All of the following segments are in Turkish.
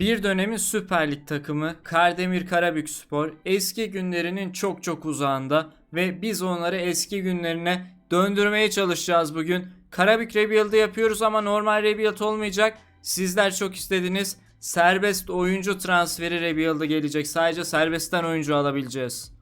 Bir dönemin Süper Lig takımı Kardemir Karabükspor eski günlerinin çok çok uzağında ve biz onları eski günlerine döndürmeye çalışacağız bugün. Karabük Rebuild'ı yapıyoruz ama normal Rebuild olmayacak. Sizler çok istediniz. Serbest oyuncu transferi Rebuild'ı gelecek. Sadece serbestten oyuncu alabileceğiz.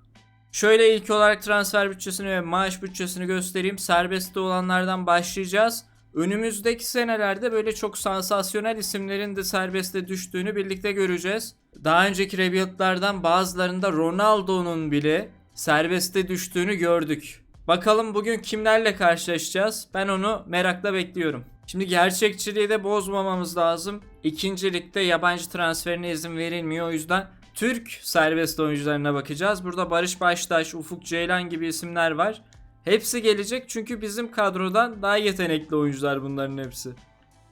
Şöyle ilk olarak transfer bütçesini ve maaş bütçesini göstereyim. Serbestte olanlardan başlayacağız. Önümüzdeki senelerde böyle çok sansasyonel isimlerin de serbeste düştüğünü birlikte göreceğiz. Daha önceki rebuild'lardan bazılarında Ronaldo'nun bile serbeste düştüğünü gördük. Bakalım bugün kimlerle karşılaşacağız? Ben onu merakla bekliyorum. Şimdi gerçekçiliği de bozmamamız lazım. İkinci ligde yabancı transferine izin verilmiyor. O yüzden Türk serbest oyuncularına bakacağız. Burada Barış Baştaş, Ufuk Ceylan gibi isimler var. Hepsi gelecek çünkü bizim kadrodan daha yetenekli oyuncular bunların hepsi.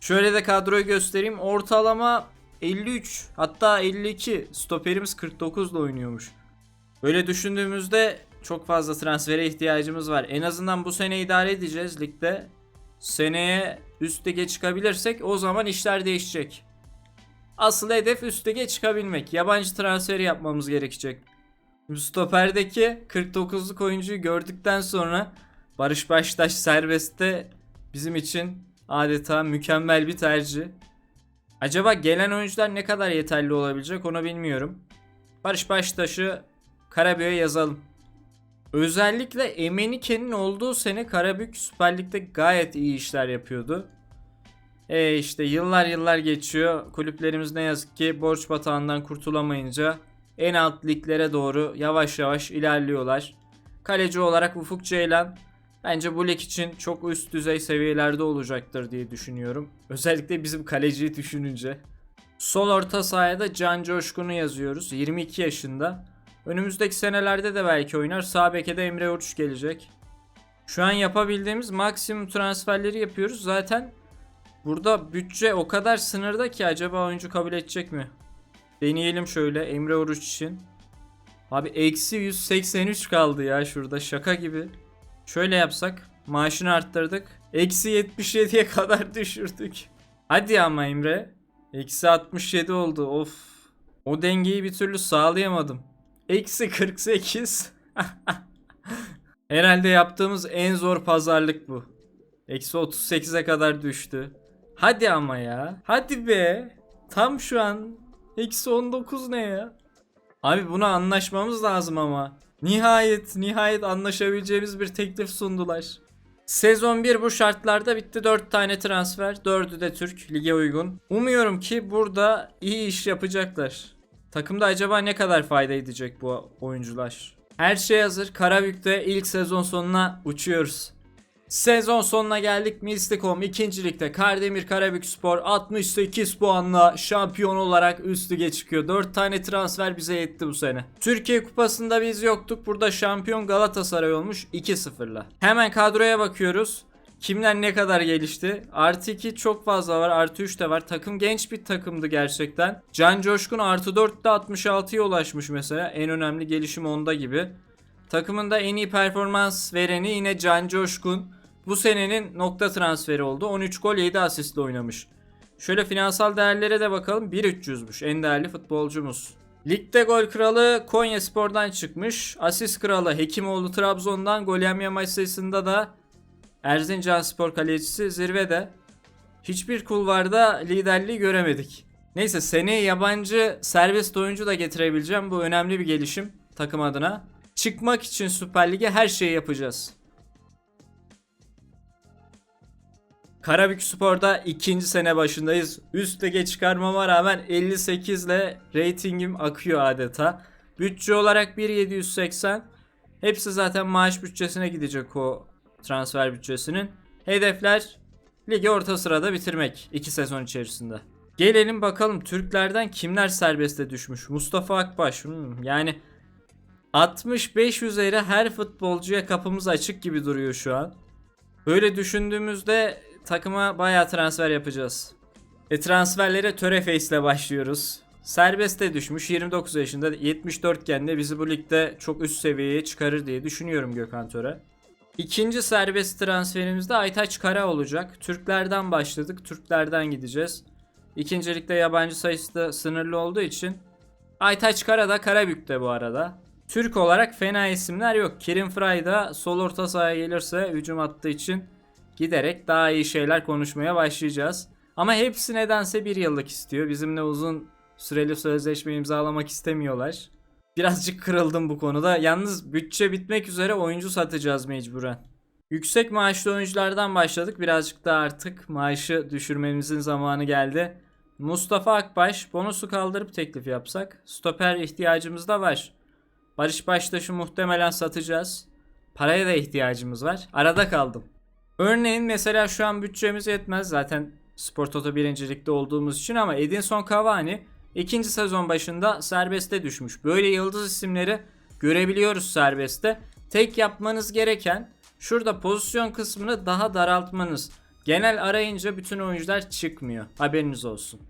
Şöyle de kadroyu göstereyim. Ortalama 53 hatta 52 stoperimiz 49 ile oynuyormuş. Böyle düşündüğümüzde çok fazla transfere ihtiyacımız var. En azından bu sene idare edeceğiz ligde. Seneye üst lige çıkabilirsek o zaman işler değişecek. Asıl hedef üst lige çıkabilmek. Yabancı transferi yapmamız gerekecek. Stoperdeki 49'luk oyuncuyu gördükten sonra Barış Baştaş serbestte bizim için adeta mükemmel bir tercih. Acaba gelen oyuncular ne kadar yeterli olabilecek onu bilmiyorum. Barış Baştaş'ı Karabük'e yazalım. Özellikle Emenike'nin olduğu sene Karabük Süper Lig'de gayet iyi işler yapıyordu. E işte yıllar yıllar geçiyor. Kulüplerimiz ne yazık ki borç batağından kurtulamayınca en alt liglere doğru yavaş yavaş ilerliyorlar. Kaleci olarak Ufuk Ceylan bence bu lig için çok üst düzey seviyelerde olacaktır diye düşünüyorum. Özellikle bizim kaleciyi düşününce. Sol orta sahaya Can Coşkun'u yazıyoruz. 22 yaşında. Önümüzdeki senelerde de belki oynar. Sağ beke Emre Uç gelecek. Şu an yapabildiğimiz maksimum transferleri yapıyoruz. Zaten burada bütçe o kadar sınırda ki acaba oyuncu kabul edecek mi? Deneyelim şöyle Emre Oruç için. Abi eksi 183 kaldı ya şurada şaka gibi. Şöyle yapsak maaşını arttırdık. Eksi 77'ye kadar düşürdük. Hadi ama Emre. Eksi 67 oldu of. O dengeyi bir türlü sağlayamadım. Eksi 48. Herhalde yaptığımız en zor pazarlık bu. Eksi 38'e kadar düştü. Hadi ama ya. Hadi be. Tam şu an Eksi 19 ne ya? Abi buna anlaşmamız lazım ama. Nihayet, nihayet anlaşabileceğimiz bir teklif sundular. Sezon 1 bu şartlarda bitti. 4 tane transfer. 4'ü de Türk. Lige uygun. Umuyorum ki burada iyi iş yapacaklar. Takımda acaba ne kadar fayda edecek bu oyuncular? Her şey hazır. Karabük'te ilk sezon sonuna uçuyoruz. Sezon sonuna geldik. Mislikom 2. ligde Kardemir Karabükspor 68 puanla şampiyon olarak üst lige çıkıyor. 4 tane transfer bize yetti bu sene. Türkiye Kupası'nda biz yoktuk. Burada şampiyon Galatasaray olmuş 2-0'la. Hemen kadroya bakıyoruz. Kimler ne kadar gelişti? Artı 2 çok fazla var. Artı 3 de var. Takım genç bir takımdı gerçekten. Can Coşkun artı 4'te 66'ya ulaşmış mesela. En önemli gelişim onda gibi. Takımında en iyi performans vereni yine Can Coşkun. Bu senenin nokta transferi oldu. 13 gol 7 asistle oynamış. Şöyle finansal değerlere de bakalım. 1.300'müş en değerli futbolcumuz. Ligde gol kralı Konya Spor'dan çıkmış. Asist kralı Hekimoğlu Trabzon'dan. Gol yemeye maç sayısında da Erzincan Spor kalecisi zirvede. Hiçbir kulvarda liderliği göremedik. Neyse seneye yabancı serbest oyuncu da getirebileceğim. Bu önemli bir gelişim takım adına. Çıkmak için Süper Lig'e her şeyi yapacağız. Karabük Spor'da ikinci sene başındayız. Üst lige çıkarmama rağmen 58 ile reytingim akıyor adeta. Bütçe olarak 1.780. Hepsi zaten maaş bütçesine gidecek o transfer bütçesinin. Hedefler ligi orta sırada bitirmek 2 sezon içerisinde. Gelelim bakalım Türklerden kimler serbeste düşmüş. Mustafa Akbaş. Hmm, yani 65 üzeri her futbolcuya kapımız açık gibi duruyor şu an. Böyle düşündüğümüzde takıma bayağı transfer yapacağız. E transferlere Töreface ile başlıyoruz. Serbeste düşmüş 29 yaşında 74 iken de bizi bu ligde çok üst seviyeye çıkarır diye düşünüyorum Gökhan Töre. İkinci serbest transferimizde Aytaç Kara olacak. Türklerden başladık. Türklerden gideceğiz. İkincilikte yabancı sayısı da sınırlı olduğu için. Aytaç Kara da Karabük'te bu arada. Türk olarak fena isimler yok. Kerim Fry da sol orta sahaya gelirse hücum attığı için giderek daha iyi şeyler konuşmaya başlayacağız. Ama hepsi nedense bir yıllık istiyor. Bizimle uzun süreli sözleşme imzalamak istemiyorlar. Birazcık kırıldım bu konuda. Yalnız bütçe bitmek üzere oyuncu satacağız mecburen. Yüksek maaşlı oyunculardan başladık. Birazcık da artık maaşı düşürmemizin zamanı geldi. Mustafa Akbaş bonusu kaldırıp teklif yapsak. Stoper ihtiyacımız da var. Barış Baştaş'ı muhtemelen satacağız. Paraya da ihtiyacımız var. Arada kaldım. Örneğin mesela şu an bütçemiz yetmez zaten Spor Toto birincilikte olduğumuz için ama Edinson Cavani ikinci sezon başında serbeste düşmüş. Böyle yıldız isimleri görebiliyoruz serbestte. Tek yapmanız gereken şurada pozisyon kısmını daha daraltmanız. Genel arayınca bütün oyuncular çıkmıyor. Haberiniz olsun.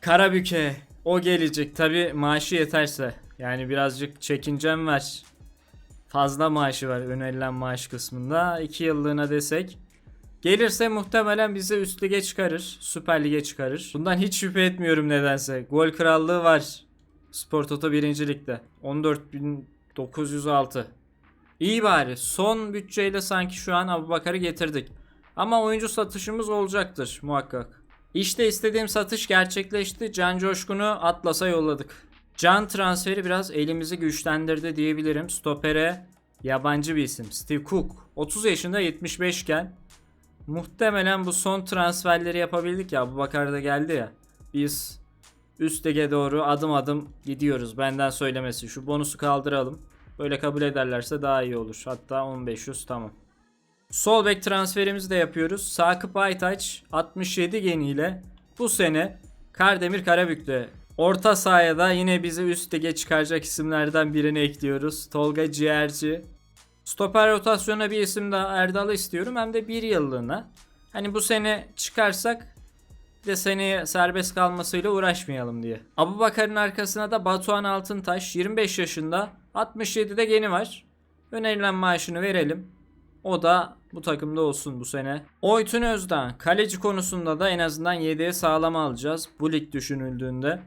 Karabük'e o gelecek tabi maaşı yeterse. Yani birazcık çekincem var. Fazla maaşı var önerilen maaş kısmında. 2 yıllığına desek. Gelirse muhtemelen bizi üst lige çıkarır. Süper lige çıkarır. Bundan hiç şüphe etmiyorum nedense. Gol krallığı var. Spor Toto 1. Lig'de. 14.906. İyi bari. Son bütçeyle sanki şu an Abubakar'ı getirdik. Ama oyuncu satışımız olacaktır muhakkak. İşte istediğim satış gerçekleşti. Can Coşkun'u Atlas'a yolladık. Can transferi biraz elimizi güçlendirdi diyebilirim. Stopere yabancı bir isim. Steve Cook. 30 yaşında 75 iken muhtemelen bu son transferleri yapabildik ya. Bu Bakar da geldi ya. Biz üst lige doğru adım adım gidiyoruz. Benden söylemesi. Şu bonusu kaldıralım. Böyle kabul ederlerse daha iyi olur. Hatta 1500 tamam. Sol bek transferimizi de yapıyoruz. Sakıp Aytaç 67 geniyle bu sene Kardemir Karabük'te orta sahaya da yine bizi üst lige çıkaracak isimlerden birini ekliyoruz. Tolga Ciğerci. Stoper rotasyona bir isim daha Erdal'ı istiyorum hem de bir yıllığına. Hani bu sene çıkarsak de seneye serbest kalmasıyla uğraşmayalım diye. Abu Bakar'ın arkasına da Batuhan Altıntaş 25 yaşında 67'de geni var. Önerilen maaşını verelim. O da bu takımda olsun bu sene. Oytun Özdağ kaleci konusunda da en azından 7'ye sağlam alacağız. Bu lig düşünüldüğünde.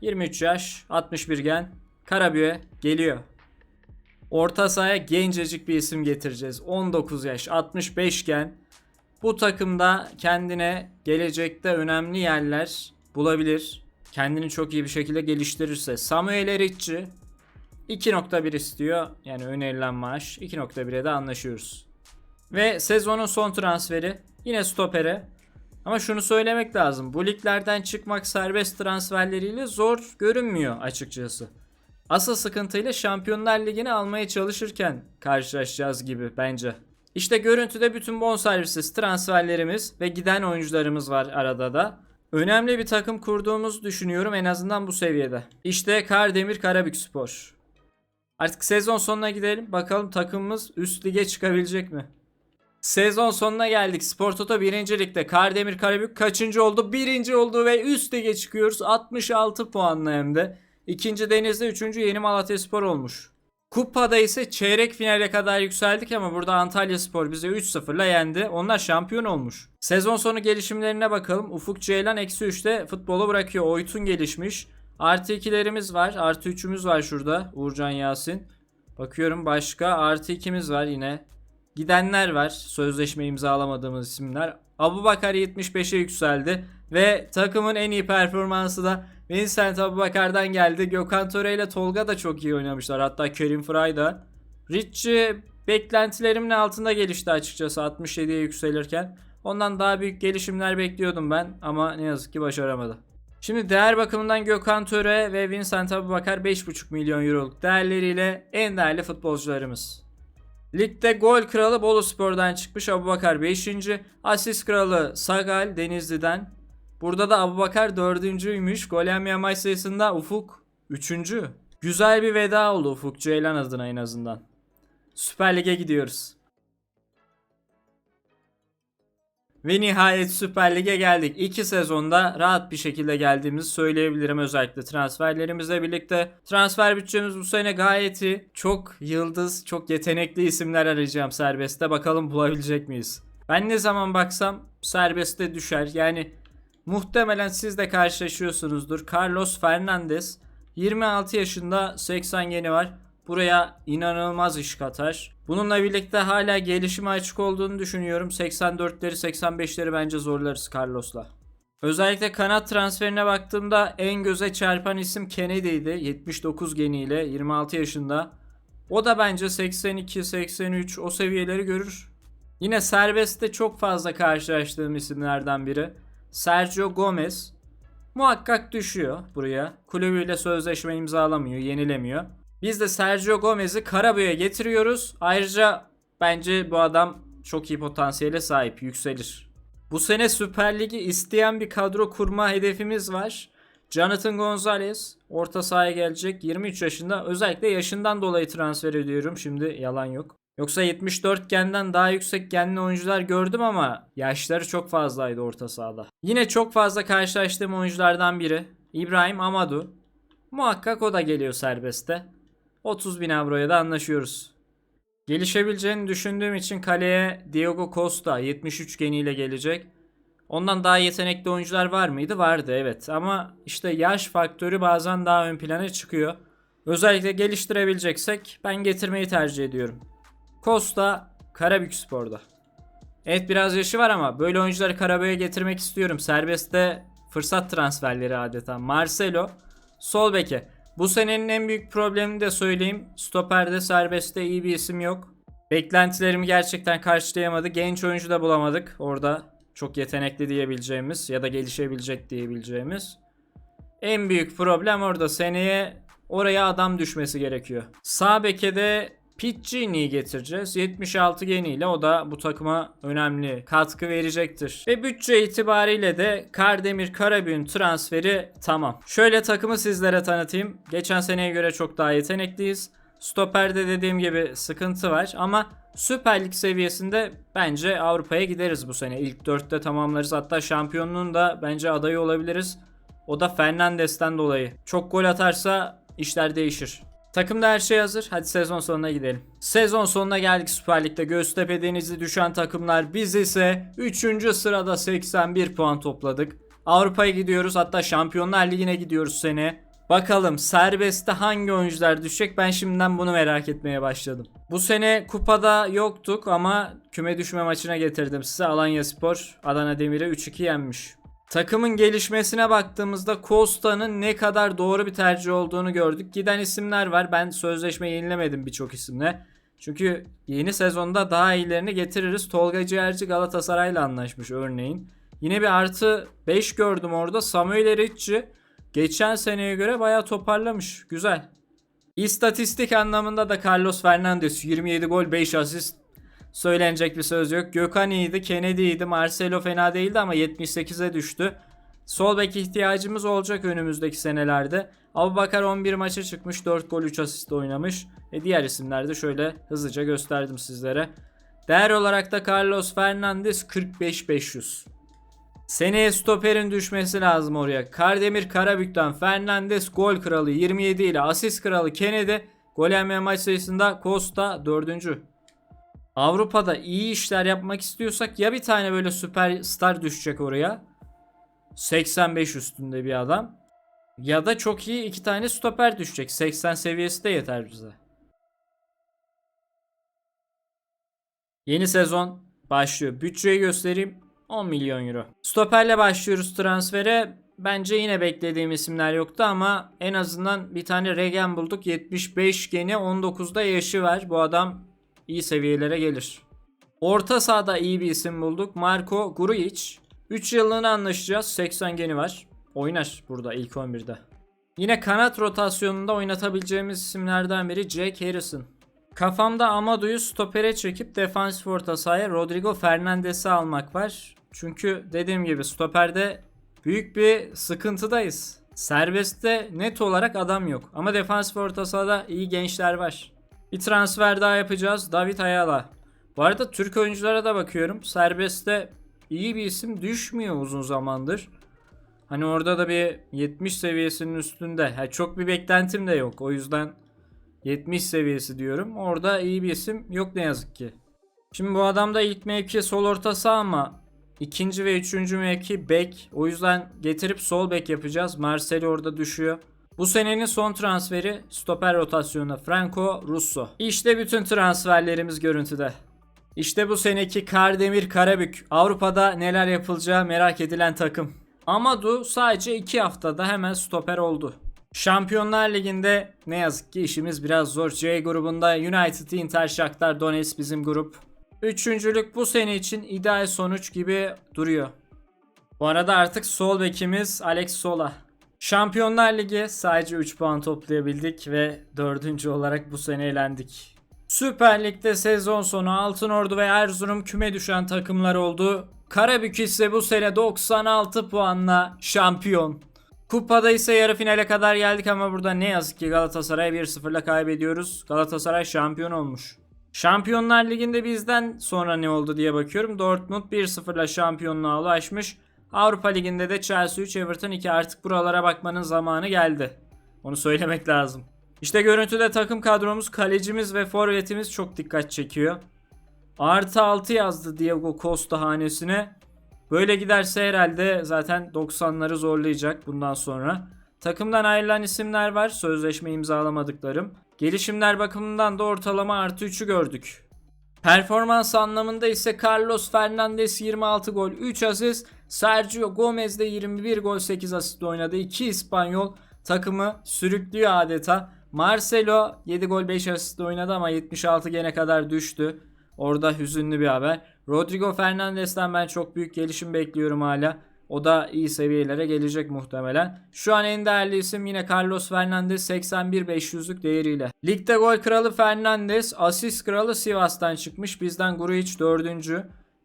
23 yaş 61 gen Karabüye geliyor. Orta sahaya gencecik bir isim getireceğiz. 19 yaş 65 gen bu takımda kendine gelecekte önemli yerler bulabilir. Kendini çok iyi bir şekilde geliştirirse. Samuel Ericci 2.1 istiyor. Yani önerilen maaş. 2.1'e de anlaşıyoruz. Ve sezonun son transferi yine stopere. Ama şunu söylemek lazım. Bu liglerden çıkmak serbest transferleriyle zor görünmüyor açıkçası. Asıl sıkıntıyla Şampiyonlar Ligi'ni almaya çalışırken karşılaşacağız gibi bence. İşte görüntüde bütün bonservisiz transferlerimiz ve giden oyuncularımız var arada da. Önemli bir takım kurduğumuzu düşünüyorum en azından bu seviyede. İşte Kardemir Karabük Spor. Artık sezon sonuna gidelim. Bakalım takımımız üst lige çıkabilecek mi? Sezon sonuna geldik. Spor Toto 1. Lig'de Kardemir Karabük kaçıncı oldu? Birinci oldu ve üst lige çıkıyoruz. 66 puanla hem de. İkinci Denizli, üçüncü Yeni Malatya Spor olmuş. Kupada ise çeyrek finale kadar yükseldik ama burada Antalya Spor bizi 3-0'la yendi. Onlar şampiyon olmuş. Sezon sonu gelişimlerine bakalım. Ufuk Ceylan eksi 3'te futbolu bırakıyor. Oytun gelişmiş. Artı 2'lerimiz var. Artı 3'ümüz var şurada. Uğurcan Yasin. Bakıyorum başka. Artı 2'miz var yine. Gidenler var. Sözleşme imzalamadığımız isimler. Abu Bakar 75'e yükseldi. Ve takımın en iyi performansı da Vincent Abubakar'dan geldi. Gökhan Töre ile Tolga da çok iyi oynamışlar. Hatta Kerim Fry da. Richie beklentilerimin altında gelişti açıkçası 67'ye yükselirken. Ondan daha büyük gelişimler bekliyordum ben ama ne yazık ki başaramadı. Şimdi değer bakımından Gökhan Töre ve Vincent Abubakar 5,5 milyon euroluk değerleriyle en değerli futbolcularımız. Ligde gol kralı Bolu Spor'dan çıkmış Abubakar 5. Asist kralı Sagal Denizli'den. Burada da Abubakar 4.'üymüş. Gol yemeyen maç sayısında Ufuk 3. Güzel bir veda oldu Ufuk Ceylan adına en azından. Süper Lig'e gidiyoruz. Ve nihayet Süper Lig'e geldik. İki sezonda rahat bir şekilde geldiğimizi söyleyebilirim özellikle transferlerimizle birlikte. Transfer bütçemiz bu sene gayet iyi. Çok yıldız, çok yetenekli isimler arayacağım serbestte. Bakalım bulabilecek miyiz? Ben ne zaman baksam serbestte düşer. Yani Muhtemelen siz de karşılaşıyorsunuzdur. Carlos Fernandez 26 yaşında 80 geni var. Buraya inanılmaz iş katar. Bununla birlikte hala gelişime açık olduğunu düşünüyorum. 84'leri 85'leri bence zorlarız Carlos'la. Özellikle kanat transferine baktığımda en göze çarpan isim Kennedy'ydi. 79 geniyle 26 yaşında. O da bence 82, 83 o seviyeleri görür. Yine serbestte çok fazla karşılaştığım isimlerden biri. Sergio Gomez. Muhakkak düşüyor buraya. Kulübüyle sözleşme imzalamıyor, yenilemiyor. Biz de Sergio Gomez'i Karabük'e getiriyoruz. Ayrıca bence bu adam çok iyi potansiyele sahip, yükselir. Bu sene Süper Lig'i isteyen bir kadro kurma hedefimiz var. Jonathan Gonzalez orta sahaya gelecek 23 yaşında. Özellikle yaşından dolayı transfer ediyorum. Şimdi yalan yok. Yoksa 74 genden daha yüksek genli oyuncular gördüm ama yaşları çok fazlaydı orta sahada. Yine çok fazla karşılaştığım oyunculardan biri İbrahim Amadu. Muhakkak o da geliyor serbestte. 30 bin avroya da anlaşıyoruz. Gelişebileceğini düşündüğüm için kaleye Diego Costa 73 geniyle gelecek. Ondan daha yetenekli oyuncular var mıydı? Vardı evet ama işte yaş faktörü bazen daha ön plana çıkıyor. Özellikle geliştirebileceksek ben getirmeyi tercih ediyorum. Costa Karabükspor'da. Evet biraz yaşı var ama böyle oyuncuları Karabük'e getirmek istiyorum. Serbestte fırsat transferleri adeta. Marcelo sol beke. Bu senenin en büyük problemini de söyleyeyim. Stoperde serbestte iyi bir isim yok. Beklentilerimi gerçekten karşılayamadı. Genç oyuncu da bulamadık orada. Çok yetenekli diyebileceğimiz ya da gelişebilecek diyebileceğimiz. En büyük problem orada seneye oraya adam düşmesi gerekiyor. Sağ beke de Piccini'yi getireceğiz. 76 geniyle o da bu takıma önemli katkı verecektir. Ve bütçe itibariyle de Kardemir Karabük'ün transferi tamam. Şöyle takımı sizlere tanıtayım. Geçen seneye göre çok daha yetenekliyiz. Stoper'de dediğim gibi sıkıntı var ama Süper Lig seviyesinde bence Avrupa'ya gideriz bu sene. İlk 4'te tamamlarız. Hatta şampiyonluğun da bence adayı olabiliriz. O da Fernandes'ten dolayı. Çok gol atarsa işler değişir. Takımda her şey hazır. Hadi sezon sonuna gidelim. Sezon sonuna geldik Süper Lig'de. Göztepe Denizli düşen takımlar. Biz ise 3. sırada 81 puan topladık. Avrupa'ya gidiyoruz. Hatta Şampiyonlar Ligi'ne gidiyoruz sene. Bakalım serbestte hangi oyuncular düşecek ben şimdiden bunu merak etmeye başladım. Bu sene kupada yoktuk ama küme düşme maçına getirdim size. Alanya Spor Adana Demir'e 3-2 yenmiş. Takımın gelişmesine baktığımızda Costa'nın ne kadar doğru bir tercih olduğunu gördük. Giden isimler var. Ben sözleşme yenilemedim birçok isimle. Çünkü yeni sezonda daha iyilerini getiririz. Tolga Ciğerci Galatasaray'la anlaşmış örneğin. Yine bir artı 5 gördüm orada. Samuel Ericci geçen seneye göre bayağı toparlamış. Güzel. İstatistik anlamında da Carlos Fernandez 27 gol 5 asist söylenecek bir söz yok. Gökhan iyiydi, Kennedy iyiydi, Marcelo fena değildi ama 78'e düştü. Sol bek ihtiyacımız olacak önümüzdeki senelerde. Abubakar 11 maça çıkmış, 4 gol 3 asist oynamış. E diğer isimleri de şöyle hızlıca gösterdim sizlere. Değer olarak da Carlos Fernandez 45-500. Seneye stoperin düşmesi lazım oraya. Kardemir Karabük'ten Fernandez gol kralı 27 ile asist kralı Kennedy. Gol yeme maç sayısında Costa 4. Avrupa'da iyi işler yapmak istiyorsak ya bir tane böyle süperstar düşecek oraya. 85 üstünde bir adam. Ya da çok iyi iki tane stoper düşecek. 80 seviyesi de yeter bize. Yeni sezon başlıyor. Bütçeyi göstereyim. 10 milyon euro. Stoperle başlıyoruz transfere. Bence yine beklediğim isimler yoktu ama en azından bir tane Regen bulduk. 75 geni 19'da yaşı var. Bu adam iyi seviyelere gelir. Orta sahada iyi bir isim bulduk. Marco Grujic. 3 yıllığına anlaşacağız. 80 geni var. Oynar burada ilk 11'de. Yine kanat rotasyonunda oynatabileceğimiz isimlerden biri Jack Harrison. Kafamda Amadu'yu stopere çekip defansif orta sahaya Rodrigo Fernandez'i almak var. Çünkü dediğim gibi stoperde büyük bir sıkıntıdayız. Serbestte net olarak adam yok. Ama defansif orta sahada iyi gençler var. Bir transfer daha yapacağız. David Ayala. Bu arada Türk oyunculara da bakıyorum. Serbestte iyi bir isim düşmüyor uzun zamandır. Hani orada da bir 70 seviyesinin üstünde. Ha, çok bir beklentim de yok. O yüzden 70 seviyesi diyorum. Orada iyi bir isim yok ne yazık ki. Şimdi bu adam da ilk mevki sol orta saha ama ikinci ve üçüncü mevki bek. O yüzden getirip sol bek yapacağız. Marcelo orada düşüyor. Bu senenin son transferi stoper rotasyonuna Franco Russo. İşte bütün transferlerimiz görüntüde. İşte bu seneki Kardemir Karabük. Avrupa'da neler yapılacağı merak edilen takım. Amadu sadece 2 haftada hemen stoper oldu. Şampiyonlar Ligi'nde ne yazık ki işimiz biraz zor. C grubunda United, Inter, Shakhtar Donetsk bizim grup. Üçüncülük bu sene için ideal sonuç gibi duruyor. Bu arada artık sol bekimiz Alex Sola. Şampiyonlar Ligi sadece 3 puan toplayabildik ve dördüncü olarak bu sene elendik. Süper Lig'de sezon sonu Altınordu ve Erzurum küme düşen takımlar oldu. Karabük ise bu sene 96 puanla şampiyon. Kupada ise yarı finale kadar geldik ama burada ne yazık ki Galatasaray 1-0'la kaybediyoruz. Galatasaray şampiyon olmuş. Şampiyonlar Ligi'nde bizden sonra ne oldu diye bakıyorum. Dortmund 1-0'la şampiyonluğa ulaşmış. Avrupa Ligi'nde de Chelsea 3 Everton 2 artık buralara bakmanın zamanı geldi. Onu söylemek lazım. İşte görüntüde takım kadromuz, kalecimiz ve forvetimiz çok dikkat çekiyor. Artı 6 yazdı Diego Costa hanesine. Böyle giderse herhalde zaten 90'ları zorlayacak bundan sonra. Takımdan ayrılan isimler var. Sözleşme imzalamadıklarım. Gelişimler bakımından da ortalama artı 3'ü gördük. Performans anlamında ise Carlos Fernandez 26 gol 3 asist. Sergio Gomez de 21 gol 8 asist oynadı. 2 İspanyol takımı sürüklüyor adeta. Marcelo 7 gol 5 asist oynadı ama 76 gene kadar düştü. Orada hüzünlü bir haber. Rodrigo Fernandez'den ben çok büyük gelişim bekliyorum hala. O da iyi seviyelere gelecek muhtemelen. Şu an en değerli isim yine Carlos Fernandez 81-500'lük değeriyle. Ligde gol kralı Fernandez, asist kralı Sivas'tan çıkmış. Bizden Grujic dördüncü.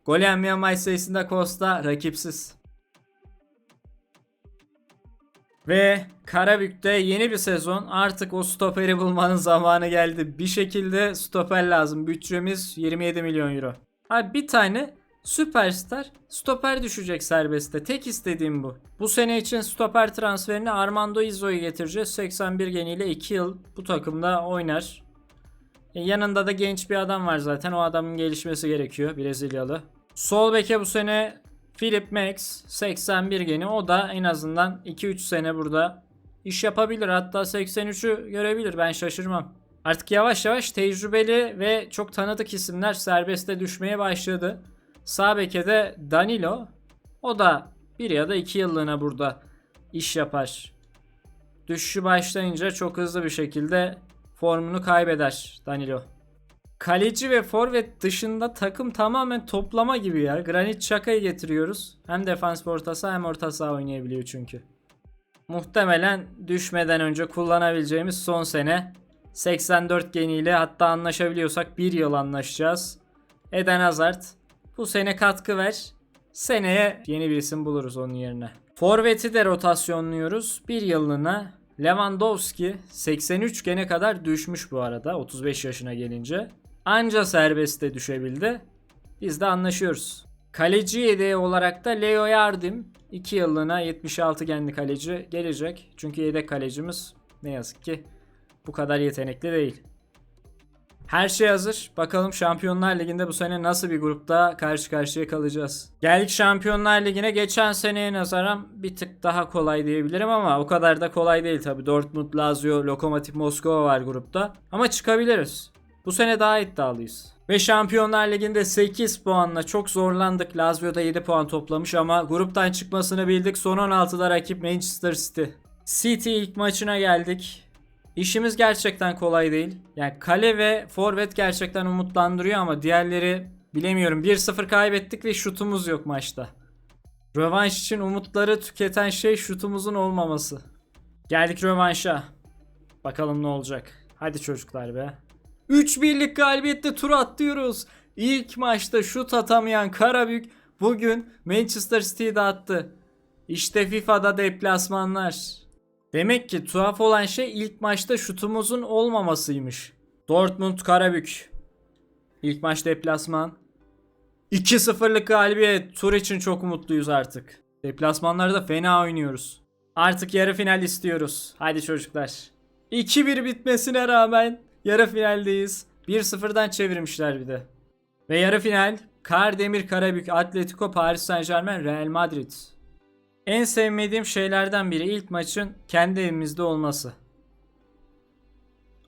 Gol yenmeyen maç sayısında Costa rakipsiz. Ve Karabük'te yeni bir sezon artık o stoperi bulmanın zamanı geldi. Bir şekilde stoper lazım. Bütçemiz 27 milyon euro. Abi bir tane süperstar stoper düşecek serbestte. Tek istediğim bu. Bu sene için stoper transferini Armando Izzo'yu getireceğiz. 81 geniyle 2 yıl bu takımda oynar. E, yanında da genç bir adam var zaten. O adamın gelişmesi gerekiyor. Brezilyalı. Sol beke bu sene Philip Max 81 geni. O da en azından 2-3 sene burada iş yapabilir. Hatta 83'ü görebilir. Ben şaşırmam. Artık yavaş yavaş tecrübeli ve çok tanıdık isimler serbeste düşmeye başladı. Sağ beke de Danilo. O da bir ya da iki yıllığına burada iş yapar. Düşüşü başlayınca çok hızlı bir şekilde formunu kaybeder Danilo. Kaleci ve forvet dışında takım tamamen toplama gibi ya. Granit Xhaka'yı getiriyoruz. Hem defans orta saha hem orta saha oynayabiliyor çünkü. Muhtemelen düşmeden önce kullanabileceğimiz son sene 84 geniyle hatta anlaşabiliyorsak bir yıl anlaşacağız. Eden Hazard bu sene katkı ver. Seneye yeni bir isim buluruz onun yerine. Forvet'i de rotasyonluyoruz. Bir yıllığına Lewandowski 83 gene kadar düşmüş bu arada 35 yaşına gelince. Anca serbestte düşebildi. Biz de anlaşıyoruz. Kaleci yedeği olarak da Leo Yardim 2 yıllığına 76 genli kaleci gelecek. Çünkü yedek kalecimiz ne yazık ki bu kadar yetenekli değil. Her şey hazır. Bakalım Şampiyonlar Ligi'nde bu sene nasıl bir grupta karşı karşıya kalacağız. Geldik Şampiyonlar Ligi'ne. Geçen seneye nazaran bir tık daha kolay diyebilirim ama o kadar da kolay değil tabi. Dortmund, Lazio, Lokomotiv Moskova var grupta. Ama çıkabiliriz. Bu sene daha iddialıyız. Ve Şampiyonlar Ligi'nde 8 puanla çok zorlandık. Lazio'da 7 puan toplamış ama gruptan çıkmasını bildik. Son 16'da rakip Manchester City. City ilk maçına geldik. İşimiz gerçekten kolay değil. Yani kale ve forvet gerçekten umutlandırıyor ama diğerleri bilemiyorum. 1-0 kaybettik ve şutumuz yok maçta. Rövanş için umutları tüketen şey şutumuzun olmaması. Geldik rövanşa. Bakalım ne olacak. Hadi çocuklar be. 3 birlik galibiyette tur atlıyoruz. İlk maçta şut atamayan Karabük bugün Manchester City'yi dağıttı. İşte FIFA'da deplasmanlar. Demek ki tuhaf olan şey ilk maçta şutumuzun olmamasıymış. Dortmund Karabük. İlk maç deplasman. 2-0'lık galibiyet. Tur için çok umutluyuz artık. Deplasmanlarda fena oynuyoruz. Artık yarı final istiyoruz. Hadi çocuklar. 2-1 bitmesine rağmen yarı finaldeyiz. 1-0'dan çevirmişler bir de. Ve yarı final Kardemir Karabük, Atletico, Paris Saint Germain, Real Madrid. En sevmediğim şeylerden biri ilk maçın kendi evimizde olması.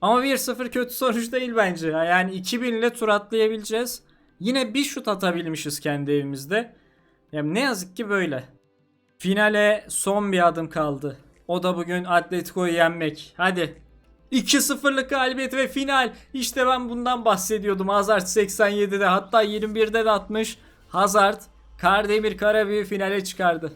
Ama 1-0 kötü sonuç değil bence. ya. Yani 2000 ile tur atlayabileceğiz. Yine bir şut atabilmişiz kendi evimizde. Yani ne yazık ki böyle. Finale son bir adım kaldı. O da bugün Atletico'yu yenmek. Hadi. 2-0'lık galibiyet ve final. İşte ben bundan bahsediyordum. Hazard 87'de hatta 21'de de atmış. Hazard Kardemir Karabük'ü finale çıkardı.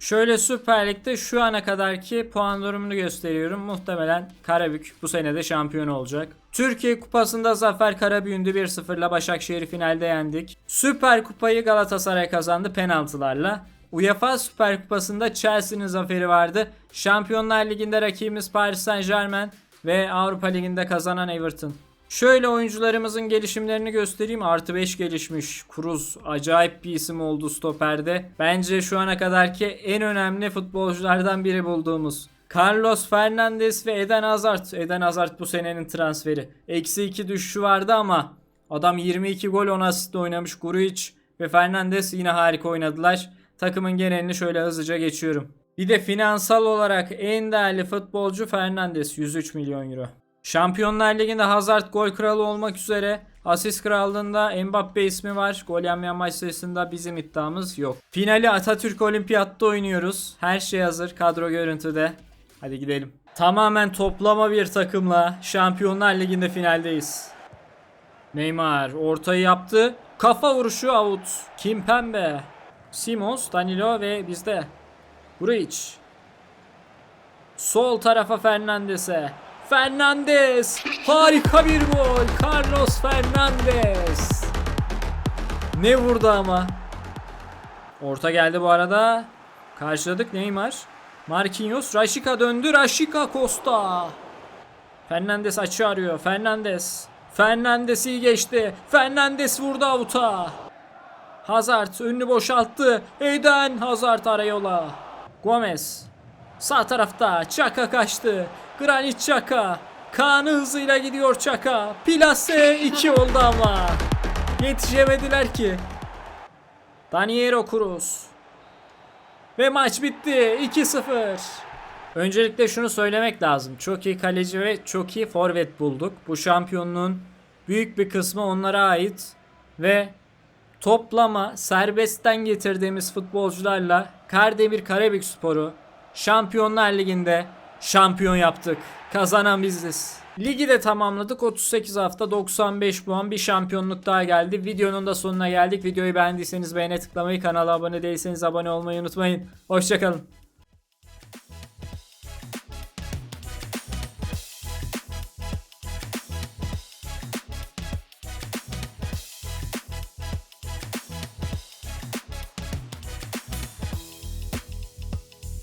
Şöyle Süper Lig'de şu ana kadarki puan durumunu gösteriyorum. Muhtemelen Karabük bu sene de şampiyon olacak. Türkiye Kupası'nda Zafer Karabük'ündü 1-0'la Başakşehir'i finalde yendik. Süper Kupayı Galatasaray kazandı penaltılarla. UEFA Süper Kupası'nda Chelsea'nin zaferi vardı. Şampiyonlar Ligi'nde rakibimiz Paris Saint Germain ve Avrupa Ligi'nde kazanan Everton. Şöyle oyuncularımızın gelişimlerini göstereyim. Artı 5 gelişmiş. Cruz acayip bir isim oldu stoperde. Bence şu ana kadarki en önemli futbolculardan biri bulduğumuz. Carlos Fernandes ve Eden Hazard. Eden Hazard bu senenin transferi. Eksi 2 düşüşü vardı ama adam 22 gol 10 asistle oynamış. Grujic ve Fernandes yine harika oynadılar. Takımın genelini şöyle hızlıca geçiyorum. Bir de finansal olarak en değerli futbolcu Fernandes 103 milyon euro. Şampiyonlar Ligi'nde Hazard gol kralı olmak üzere asist krallığında Mbappe ismi var. Gol yemeyen maç sayısında bizim iddiamız yok. Finali Atatürk Olimpiyat'ta oynuyoruz. Her şey hazır. Kadro görüntüde. Hadi gidelim. Tamamen toplama bir takımla Şampiyonlar Ligi'nde finaldeyiz. Neymar ortayı yaptı. Kafa vuruşu out. Kimpembe. Simons, Danilo ve bizde. Grujic. Sol tarafa Fernandes'e. Fernandes. Harika bir gol. Carlos Fernandes. Ne vurdu ama. Orta geldi bu arada. Karşıladık Neymar. Marquinhos. Rashica döndü. Rashica Costa. Fernandes açı arıyor. Fernandes. Fernandes iyi geçti. Fernandes vurdu avuta. Hazard önünü boşalttı. Eden Hazard arayola. Gomez. Sağ tarafta Çaka kaçtı. Granit Çaka. Kaan'ı hızıyla gidiyor Çaka. Plase 2 oldu ama. Yetişemediler ki. Daniero Cruz. Ve maç bitti. 2-0. Öncelikle şunu söylemek lazım. Çok iyi kaleci ve çok iyi forvet bulduk. Bu şampiyonluğun büyük bir kısmı onlara ait. Ve toplama serbestten getirdiğimiz futbolcularla Kardemir Karabük Sporu Şampiyonlar Ligi'nde şampiyon yaptık. Kazanan biziz. Ligi de tamamladık. 38 hafta 95 puan bir şampiyonluk daha geldi. Videonun da sonuna geldik. Videoyu beğendiyseniz beğene tıklamayı, kanala abone değilseniz abone olmayı unutmayın. Hoşçakalın.